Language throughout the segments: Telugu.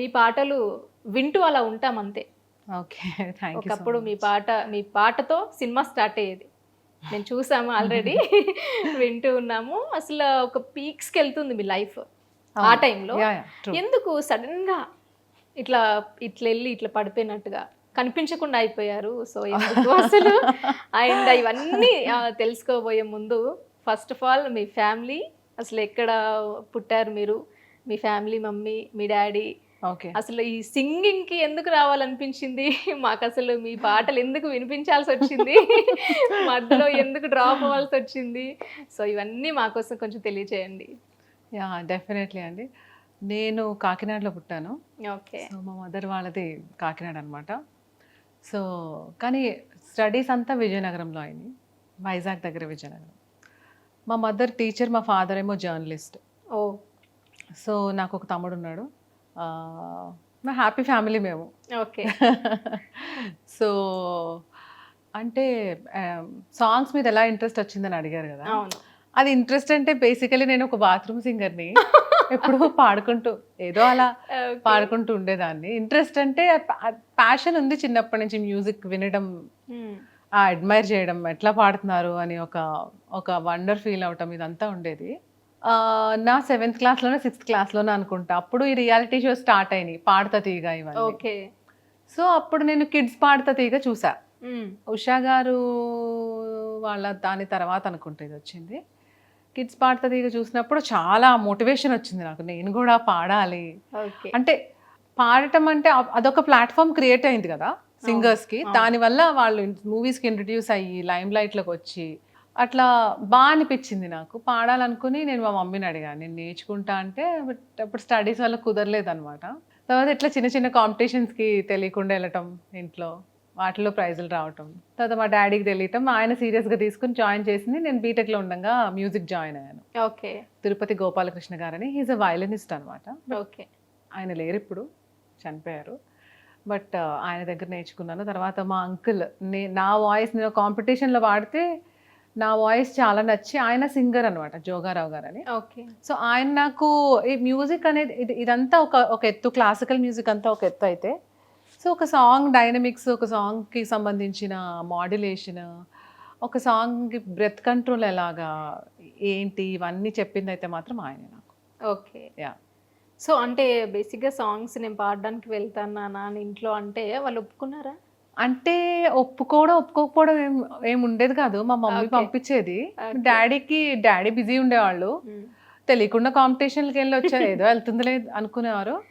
మీ పాటలు వింటూ అలా ఉంటాం అంతే. ఓకే ఒకప్పుడు మీ పాట మీ పాటతో సినిమా స్టార్ట్ అయ్యేది. మేము చూసాము ఆల్రెడీ వింటూ ఉన్నాము. అసలు ఒక పీక్స్కి వెళ్తుంది మీ లైఫ్ ఆ టైంలో. ఎందుకు సడన్గా ఇట్లా ఇట్లా వెళ్ళి ఇట్లా పడిపోయినట్టుగా కనిపించకుండా అయిపోయారు? సో ఎందుకు అసలు? అండ్ ఇవన్నీ తెలుసుకోబోయే ముందు ఫస్ట్ ఆఫ్ ఆల్ మీ ఫ్యామిలీ అసలు ఎక్కడ పుట్టారు మీరు? మీ ఫ్యామిలీ మమ్మీ మీ డాడీ అసలు ఈ సింగింగ్కి ఎందుకు రావాలనిపించింది? మాకు అసలు మీ పాటలు ఎందుకు వినిపించాల్సి వచ్చింది మధ్యలో ఎందుకు డ్రాప్ అవ్వాల్సి వచ్చింది సో ఇవన్నీ మా కోసం కొంచెం తెలియచేయండి. యా డెఫినెట్లీ అండి. నేను కాకినాడలో పుట్టాను. ఓకే. సో మా మదర్ వాళ్ళది కాకినాడ అనమాట సో కానీ స్టడీస్ అంతా విజయనగరంలో అయింది. వైజాగ్ దగ్గర విజయనగరం. మా మదర్ టీచర్ మా ఫాదర్ ఏమో జర్నలిస్ట్. ఓ. సో నాకు ఒక తమ్ముడు ఉన్నాడు మా హ్యాపీ ఫ్యామిలీ మేము. ఓకే సో అంటే సాంగ్స్ మీద ఎలా ఇంట్రెస్ట్ వచ్చిందని అడిగారు కదా. అది ఇంట్రెస్ట్ అంటే బేసికలీ నేను ఒక బాత్రూమ్ సింగర్ని ఎప్పుడు పాడుకుంటూ ఏదో అలా. పాడుకుంటూ ఉండేదాన్ని. ఇంట్రెస్ట్ అంటే ప్యాషన్ ఉంది చిన్నప్పటి నుంచి మ్యూజిక్ వినడం Hmm. ఆ అడ్మైర్ చేయడం ఎట్లా పాడుతున్నారు అని ఒక ఒక వండర్ ఫీల్ అవటం ఇదంతా ఉండేది. నా సెవెంత్ క్లాస్లోనే సిక్స్త్ క్లాస్లోనే అనుకుంటా. అప్పుడు ఈ రియాలిటీ షో స్టార్ట్ అయినాయి పాడుతా తీగ ఇవన్నీ. ఓకే. సో అప్పుడు నేను కిడ్స్ పాడుతా తీగ చూసా. ఉషా గారు వాళ్ళ దాని తర్వాత అనుకుంటా ఇది వచ్చింది. కిడ్స్ పాడుతా తీగ చూసినప్పుడు చాలా మోటివేషన్ వచ్చింది నాకు. నేను కూడా పాడాలి. ఓకే. అంటే పాడటం అంటే అదొక ప్లాట్ఫామ్ క్రియేట్ అయింది కదా సింగర్స్కి. దానివల్ల వాళ్ళు మూవీస్కి ఇంట్రడ్యూస్ అయ్యి లైమ్ లైట్లోకి వచ్చి అట్లా బాగా అనిపించింది నాకు. పాడాలనుకుని నేను మా మమ్మీని అడిగాను. నేను నేర్చుకుంటా అంటే బట్ అప్పుడు స్టడీస్ వల్ల కుదరలేదు అనమాట తర్వాత ఇట్లా చిన్న చిన్న కాంపిటీషన్స్కి తెలియకుండా వెళ్ళటం ఇంట్లో వాటిలో ప్రైజులు రావటం తర్వాత మా డాడీకి తెలియటం ఆయన serious గా తీసుకుని జాయిన్ చేసింది. నేను బీటెక్లో ఉండగా మ్యూజిక్ జాయిన్ అయ్యాను. ఓకే. తిరుపతి గోపాలకృష్ణ గారని. హీజ్ అ వయలినిస్ట్ అనమాట ఓకే. ఆయన లేరు ఇప్పుడు చనిపోయారు. బట్ ఆయన దగ్గర నేర్చుకున్నాను. తర్వాత మా అంకుల్ నే నా వాయిస్ నేను కాంపిటీషన్లో పాడితే నా వాయిస్ చాలా నచ్చి ఆయన సింగర్ అనమాట జోగారావు గారు అని ఓకే. సో ఆయన నాకు ఈ మ్యూజిక్ అనేది ఇది ఇదంతా ఒక ఒక ఎత్తు క్లాసికల్ మ్యూజిక్ అంతా ఒక ఎత్తు అయితే. సో ఒక సాంగ్ డైనమిక్స్ ఒక సాంగ్కి సంబంధించిన మాడ్యులేషన్ ఒక సాంగ్కి బ్రెత్ కంట్రోల్ ఎలాగా ఏంటి ఇవన్నీ చెప్పింది అయితే మాత్రం ఆయనే నాకు. ఓకే. యా సో అంటే బేసిక్గా సాంగ్స్ నేను పాడడానికి వెళ్తాను నాన్న ఇంట్లో అంటే వాళ్ళు ఒప్పుకున్నారా? అంటే ఒప్పుకోవడం ఒప్పుకోకపోవడం ఏం ఏం ఉండేది కాదు. మా మమ్మీ. పంపించేది. డాడీకి డాడీ బిజీ ఉండేవాళ్ళు. తెలియకుండా కాంపిటీషన్కి వెళ్ళి వచ్చారు. ఏదో వెళ్తుందిలే అనుకునేవారు.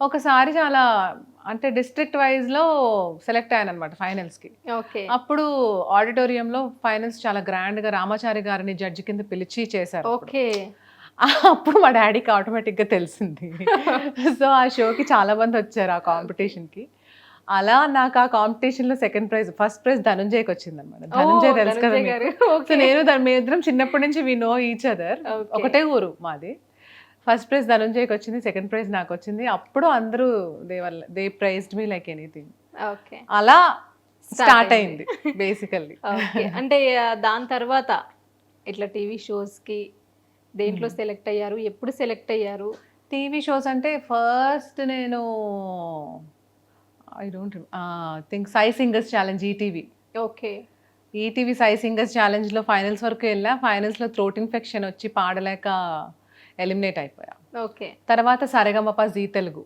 ఒకసారి చాలా అంటే డిస్ట్రిక్ట్ వైజ్లో సెలెక్ట్ అయ్యాను అనమాట ఫైనల్స్కి. ఓకే. అప్పుడు ఆడిటోరియంలో ఫైనల్స్ చాలా గ్రాండ్గా రామాచారి గారిని జడ్జి కింద పిలిచి చేశారు అప్పుడు. ఓకే. అప్పుడు మా డాడీకి ఆటోమేటిక్గా తెలిసింది. సో ఆ షోకి చాలా మంది వచ్చారు ఆ కాంపిటీషన్కి. అలా నాకు ఆ కాంపిటీషన్లో సెకండ్ ప్రైజ్ ఫస్ట్ ప్రైజ్ ధనుంజయ్కి వచ్చింది అనమాట ధనుంజయ్ తెలుసు కదా మీకు. నేను దాని మీ ఇద్దరం చిన్నప్పటి నుంచి we know each other Okay. ఒకటే ఊరు మాది. ఫస్ట్ ప్రైజ్ ధనుంజయ్కి వచ్చింది సెకండ్ ప్రైజ్ నాకు వచ్చింది అప్పుడు అందరూ దే వల్ల they prized me like anything okay. అలా స్టార్ట్ అయింది. అయింది బేసికల్లీ ఓకే. అంటే ఆ, దాని తర్వాత ఇట్లా టీవీ కి దేంట్లో సెలెక్ట్ అయ్యారు? ఎప్పుడు సెలెక్ట్ అయ్యారు? టీవీ షోస్ అంటే ఫస్ట్ నేను I don't think Sye singers challenge ETV okay. ETV Sye singers ఛాలెంజ్లో finals వరకు వెళ్ళా. ఫైనల్స్లో థ్రోట్ ఇన్ఫెక్షన్ వచ్చి పాడలేక ఎలిమినేట్ అయిపోయా. ఓకే. తర్వాత సరెగమప జీ తెలుగు.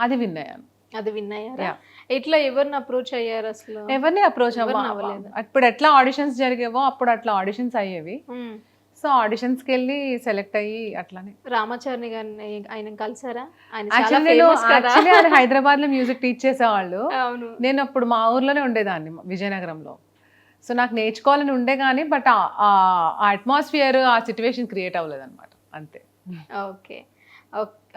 అది విన్ అయ్యాను. అది విన్ అయ్యారా? Yeah. ఎట్లా ఎవరిని అప్రోచ్ అయ్యారు అసలు? ఎవరిని అప్రోచ్ అవ్వలేదు. అప్పుడు ఎట్లా ఆడిషన్స్ జరిగేవో అప్పుడు అట్లా ఆడిషన్స్ అయ్యేవి. సో ఆడిషన్స్కి వెళ్ళి సెలెక్ట్ అయ్యి అట్లానే. రామాచారిని గారిని ఆయన కలిసారా? యాక్చువల్లీ నేను హైదరాబాద్లో మ్యూజిక్ టీచ్ చేసేవాళ్ళు. నేను అప్పుడు మా ఊర్లోనే ఉండేదాన్ని విజయనగరంలో. సో నాకు నేర్చుకోవాలని ఉండే కానీ బట్ ఆ అట్మాస్ఫియర్ ఆ సిచ్యువేషన్ క్రియేట్ అవ్వలేదు అనమాట అంతే. ఓకే.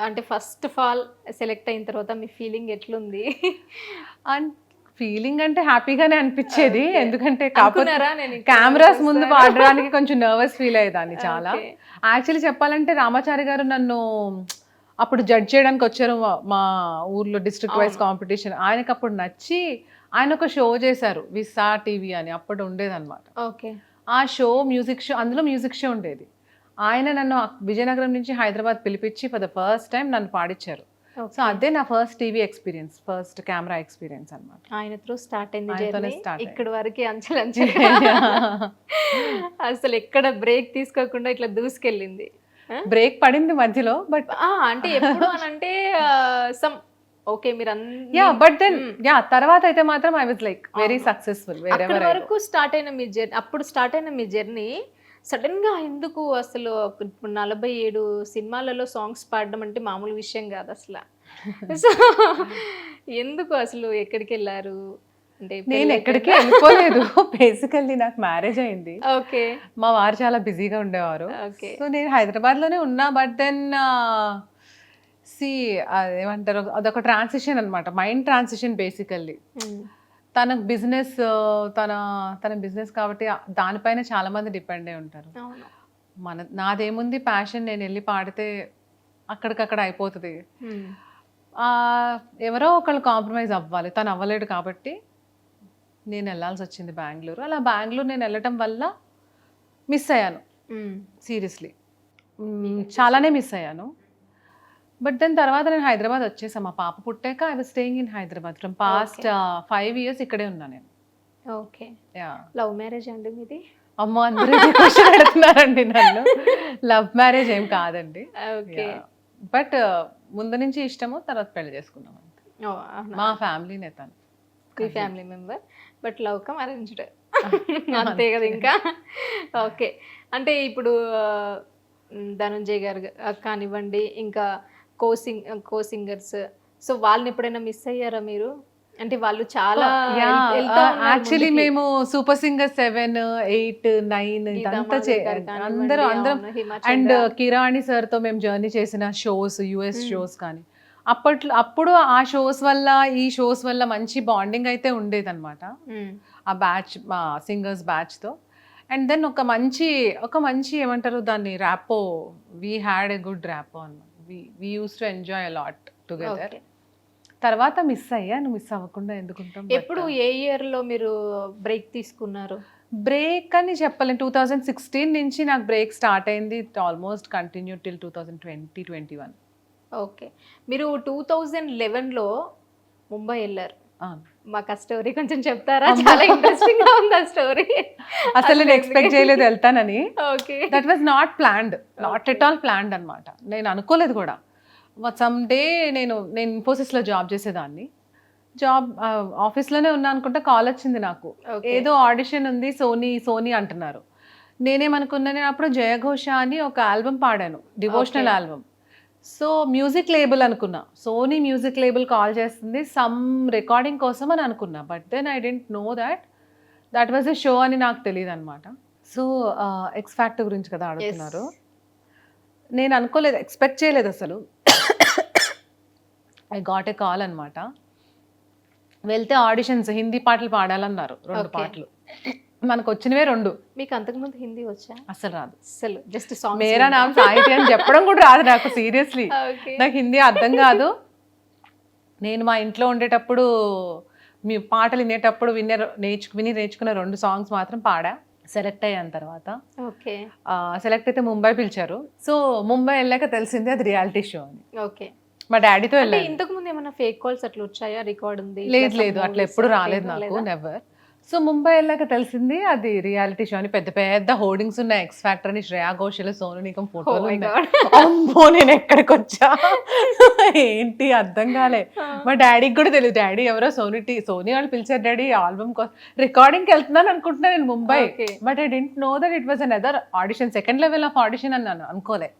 అంటే ఫస్ట్ ఆఫ్ ఆల్ సెలెక్ట్ అయిన తర్వాత మీ ఫీలింగ్ ఎట్లుంది? అండ్ ఫీలింగ్ అంటే హ్యాపీగానే అనిపించేది. ఎందుకంటే కాకపోతే కెమెరాస్ ముందు? పాడడానికి కొంచెం నర్వస్ ఫీల్ అయ్యేదాన్ని చాలా. యాక్చువల్లీ చెప్పాలంటే రామాచారి గారు నన్ను అప్పుడు జడ్జ్ చేయడానికి వచ్చారు మా- ఊర్లో డిస్ట్రిక్ట్ వైజ్. కాంపిటీషన్ ఆయనకు అప్పుడు నచ్చి ఆయన ఒక షో చేశారు విసా టీవీ అని అప్పుడు ఉండేదన్నమాట ఓకే ఆ షో మ్యూజిక్ షో అందులో మ్యూజిక్ షో ఉండేది ఆయన నన్ను విజయనగరం నుంచి హైదరాబాద్ పిలిపించి ఫర్ ద ఫస్ట్ టైం నన్ను పాడించారు సో అదే నా first TV experience first camera experience అనమాట ఆయన త్రూ స్టార్ట్ అయింది జర్నీ ఇక్కడ వరకు అంచెలు అంచెలు. అసలు ఎక్కడ బ్రేక్ తీసుకోకుండా ఇట్లా దూసుకెళ్ళింది? బ్రేక్ పడింది మధ్యలో బట్ అంటే ఎప్పుడు అని అంటే సమ్ ఓకే మీరు యా బట్ దెన్ యా తర్వాత అయితే మాత్రం I was like very successful వేరే వరకు స్టార్ట్ అయిన మీ జర్నీ అప్పుడు స్టార్ట్ అయిన మీ జర్నీ సడన్గా ఎందుకు అసలు ఇప్పుడు నలభై ఏడు సినిమాలలో సాంగ్స్ పాడడం అంటే మామూలు విషయం కాదు అసలు. సో ఎందుకు అసలు ఎక్కడికి వెళ్ళారు అంటే నేను ఎక్కడికి వెళ్ళిపోలేదు. బేసికల్లీ నాకు మ్యారేజ్ అయింది. ఓకే. మా వారు చాలా బిజీగా ఉండేవారు. ఓకే. సో నేను హైదరాబాద్లోనే ఉన్నా బట్ దెన్ సి అదొక ట్రాన్సిషన్ అన్నమాట. మైండ్ ట్రాన్సిషన్ బేసికల్లీ తనకు బిజినెస్ తన తన బిజినెస్ కాబట్టి దానిపైన చాలా మంది డిపెండ్ అయి ఉంటారు. మన నాదేముంది ప్యాషన్ నేను వెళ్ళి పాడితే అక్కడికక్కడ అయిపోతుంది. ఎవరో ఒకళ్ళు కాంప్రమైజ్ అవ్వాలి. తను అవ్వలేడు కాబట్టి నేను వెళ్ళాల్సి వచ్చింది బెంగళూరు. అలా బెంగళూరు నేను వెళ్ళటం వల్ల మిస్ అయ్యాను. సీరియస్లీ. చాలానే మిస్ అయ్యాను. బట్ దాని తర్వాత నేను హైదరాబాద్ వచ్చేసాను మా పాప పుట్టాక I was staying in Hyderabad from past five years ఇక్కడే ఉన్నా నేను. ఓకే యా లవ్ మ్యారేజ్ అండి మీది? అమ్మో అందరూ question అడుగుతున్నారండి నన్ను. లవ్ మ్యారేజ్ ఏం కాదండి. ఓకే బట్ ముందు నుంచి ఇష్టము తర్వాత పెళ్ళి చేసుకున్నాం అవునా? మా ఫ్యామిలీ నేతాను మీ family member. But love come arranged. అంతే కదా ఇంకా? ఓకే అంటే ఇప్పుడు మ్, ధనంజయ్ గారు గా- కానివ్వండి ఇంకా co singer co singers so వాళ్ళని ఎప్పుడైనా మిస్ అయ్యారా మీరు? అంటే వాళ్ళు చాలా యాక్చువల్లీ. మేము super singer seven eight nine ఇదంతా అందరూ అందరం. అండ్ కిరాణి సార్తో మేము జర్నీ చేసిన షోస్ యుఎస్ షోస్ కానీ. అప్పట్లో అప్పుడు ఆ షోస్ వల్ల ఈ షోస్ వల్ల మంచి బాండింగ్ అయితే ఉండేదన్నమాట. మ్, ఆ బ్యాచ్ మా సింగర్స్ బ్యాచ్తో అండ్ దెన్ ఒక మంచి ఒక మంచి ఏమంటారు దాన్ని rapport we had a good rapport అన్నమాట. We use to enjoy a lot together. తర్వాత మిస్ అయ్యా నువ్వు మిస్ అవ్వకుండా ఎందుకుంటాం? ఎప్పుడు ఏ ఇయర్లో మీరు బ్రేక్ తీసుకున్నారు? బ్రేక్ అని చెప్పలేను టూ థౌజండ్ సిక్స్టీన్ నుంచి నాకు బ్రేక్ స్టార్ట్ అయింది. Almost continue till two thousand twenty twenty one okay మీరు టూ థౌజండ్ లెవెన్లో ముంబై వెళ్ళారు. మాకు ఆ స్టోరీ కొంచెం చెప్తారా? చాలా ఇంట్రెస్టింగ్గా ఉంది ఆ స్టోరీ అసలు నేను ఎక్స్పెక్ట్ చేయలేదు వెళ్తానని. Okay. That was not planned not at all planned అనమాట నేను అనుకోలేదు కూడా. సమ్ డే నేను నేను ఇన్ఫోసిస్లో జాబ్ చేసేదాన్ని. జాబ్ ఆఫీస్లోనే ఉన్నా అనుకుంటే కాల్ వచ్చింది నాకు. ఏదో ఆడిషన్ ఉంది సోనీ సోనీ అంటున్నారు. నేనేమనుకున్నా నేను అప్పుడు జయఘోష అని ఒక ఆల్బమ్ పాడాను. Devotional. Album so music label అనుకున్నా. సోనీ మ్యూజిక్ లేబుల్ కాల్ చేస్తుంది. సమ్ రికార్డింగ్ కోసం అని అనుకున్నా. But then I didn't know that. That was a show అని నాకు తెలియదు అనమాట సో ఎక్స్ ఫ్యాక్టర్ గురించి కదా అడుగుతున్నారు నేను అనుకోలేదు. ఎక్స్పెక్ట్ చేయలేదు అసలు. ఐ గాట్ ఏ కాల్ అనమాట వెళ్తే ఆడిషన్స్ హిందీ పాటలు పాడాలన్నారు. రెండు. పాటలు. మనకు వచ్చినవే రెండు. మీకు అంతకుముందు హిందీ వచ్చా? అసలు రాదు. అసలు జస్ట్ సాంగ్ మేరా నామ్ సాహితీ అని చెప్పడం కూడా రాదు నాకు సీరియస్లీ నాకు హిందీ అర్థం కాదు. నేను మా ఇంట్లో ఉండేటప్పుడు మీ పాటలు వినేటప్పుడు వినే నేర్చు విని నేర్చుకున్న రెండు సాంగ్స్ మాత్రం పాడా. సెలెక్ట్ అయ్యాను తర్వాత. ఓకే. సెలెక్ట్ అయితే ముంబై పిలిచారు. సో ముంబై వెళ్ళాక తెలిసింది అది రియాలిటీ షో అని. ఓకే. మా డాడీతో వెళ్ళాను. ఇంతకు ముందు ఏమైనా ఫేక్ కాల్స్ అట్లా వచ్చాయా? రికార్డ్ ఉంది లేదు లేదు. అట్లా ఎప్పుడు రాలేదు నాకు. నెవర్ సో ముంబై వెళ్ళాక తెలిసింది అది రియాలిటీ షో అని. పెద్ద పెద్ద హోర్డింగ్స్ ఉన్నాయి. ఎక్స్ ఫ్యాక్టర్ అని శ్రేయా ఘోషల్ సోను నిగం Oh ఫోటోలు ఉన్నాయి. అమ్మో నేను ఎక్కడికి వచ్చా? ఏంటి అర్థం కాలే. మా డాడీకి కూడా తెలియదు డాడీ ఎవరో సోనీ టీ సోనీ వాళ్ళు పిలిచారు డాడీ ఆల్బమ్ కోసం రికార్డింగ్కి వెళ్తున్నాను అనుకుంటున్నా నేను Mumbai. But I didn't know that it was an other audition second level of audition అన్నాను. అనుకోలే.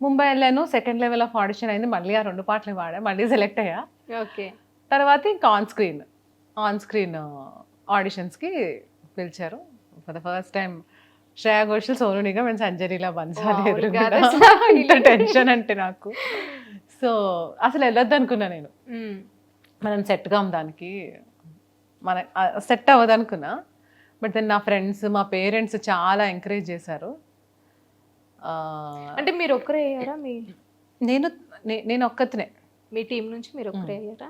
ముంబై వెళ్ళాను. సెకండ్ లెవెల్ ఆఫ్ ఆడిషన్ అయింది. మళ్ళీ ఆ రెండు పాటలు పాడా మళ్ళీ సెలెక్ట్ అయ్యా. ఓకే తర్వాత ఇంకా ఆన్ స్క్రీన్ ఆన్ స్క్రీన్ ఆడిషన్స్కి పిలిచారు. For the first time Shreya Ghoshal Sonu Nigam and Sanjay Leela Bhansali Wow, ఎదురుగుండా. God, అసలు ఇంత టెన్షన్ అంటే నాకు. సో అసలు వెళ్ళొద్దు అనుకున్నా నేను మనం సెట్ కాం దానికి మన సెట్ అవ్వదు అనుకున్నా బట్ దెన్ నా ఫ్రెండ్స్ మా పేరెంట్స్ చాలా ఎంకరేజ్ చేశారు. అంటే మీరు ఒక్కరే అయ్యారా మీ? నేను నేను ఒక్కతినే. మీ టీం నుంచి మీరు ఒక్కరే అయ్యారా?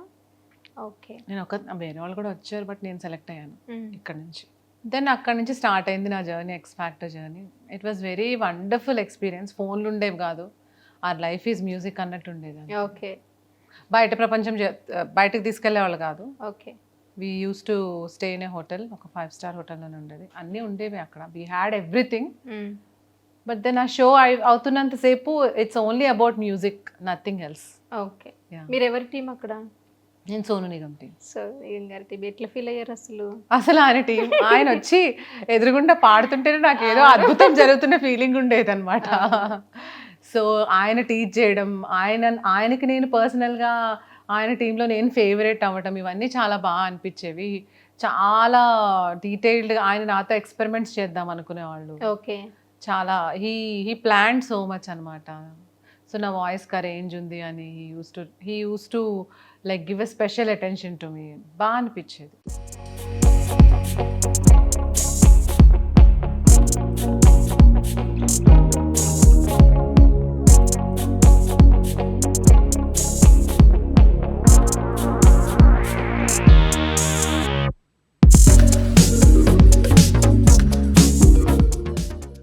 ఓకే. నేను ఒక వేరే వాళ్ళు కూడా వచ్చారు బట్ నేను సెలెక్ట్ అయ్యాను ఇక్కడ నుంచి. దెన్ అక్కడ నుంచి స్టార్ట్ అయింది నా journey X factor journey. It was very wonderful experience ఫోన్లు ఉండేవి కాదు. ఆర్ లైఫ్ ఈజ్ మ్యూజిక్ అన్నట్టు ఉండేది ఓకే. బయట ప్రపంచం బయటకు తీసుకెళ్ళే వాళ్ళు కాదు. Okay. We use to stay in a hotel ఒక ఫైవ్ స్టార్ హోటల్లోనే ఉండేది. అన్నీ ఉండేవి అక్కడ. We had everything but then ఆ show అవుతున్నంతసేపు it's only about music nothing else okay. మీరు ఎవరి టీం అక్కడ? నేను సోను నిగమ్ టీం సో ఏం గారి టీం ఎట్లా ఫీల్ అయ్యారు అసలు? అసలు ఆయన టీం ఆయన వచ్చి ఎదురుగుండా పాడుతుంటేనే నాకు ఏదో అద్భుతం జరుగుతున్న ఫీలింగ్ ఉండేది అనమాట సో ఆయన టీచ్ చేయడం ఆయన ఆయనకి నేను పర్సనల్గా ఆయన టీంలో నేను ఫేవరెట్ అవ్వడం ఇవన్నీ చాలా బాగా అనిపించేవి. చాలా డీటెయిల్డ్గా ఆయన నాతో ఎక్స్పెరిమెంట్స్ చేద్దాం అనుకునేవాళ్ళు ఓకే. చాలా he he plan so much అనమాట సో నా వాయిస్కి ఆ రేంజ్ ఉంది అని he use to he use to like give a special attention to me బాగా అనిపించేది.